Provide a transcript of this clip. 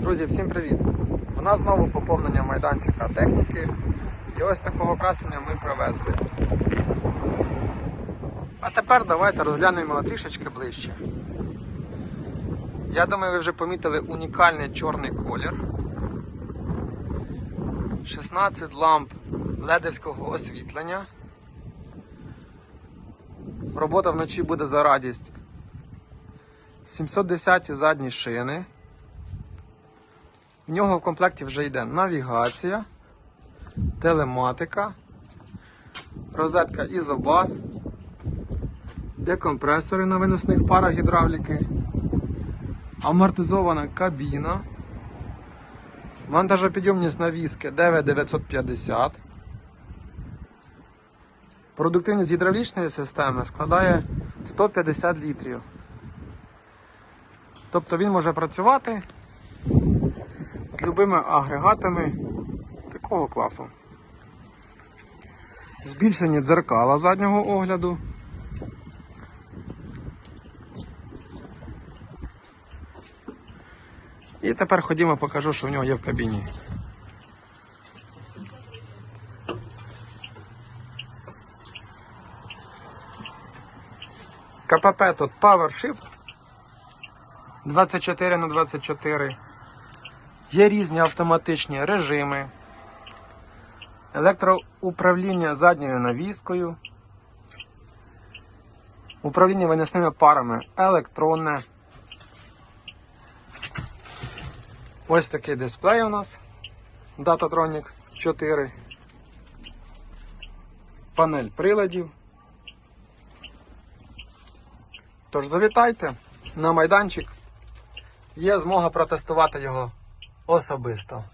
Друзі, всім привіт! У нас знову поповнення майданчика техніки. І ось такого красення ми привезли. А тепер давайте розглянемо трішечки ближче. Я думаю, ви вже помітили унікальний чорний колір. 16 ламп ледовського освітлення. Робота вночі буде за радість. 710 задні шини. В нього в комплекті вже йде навігація, телематика, розетка ізобас, декомпресори на виносних парах гідравліки, амортизована кабіна, вантажопідйомність навіски 9950. Продуктивність гідравлічної системи складає 150 літрів. Тобто він може працювати з любими агрегатами такого класу. Збільшені дзеркала заднього огляду. І тепер ходімо покажу, що в нього є в кабіні. КПП тут PowerShift 24 на 24. Є різні автоматичні режими, електроуправління задньою навіскою, управління виносними парами електронне. Ось такий дисплей у нас Datatronic 4. Панель приладів. Тож завітайте на майданчик. Є змога протестувати його особисто.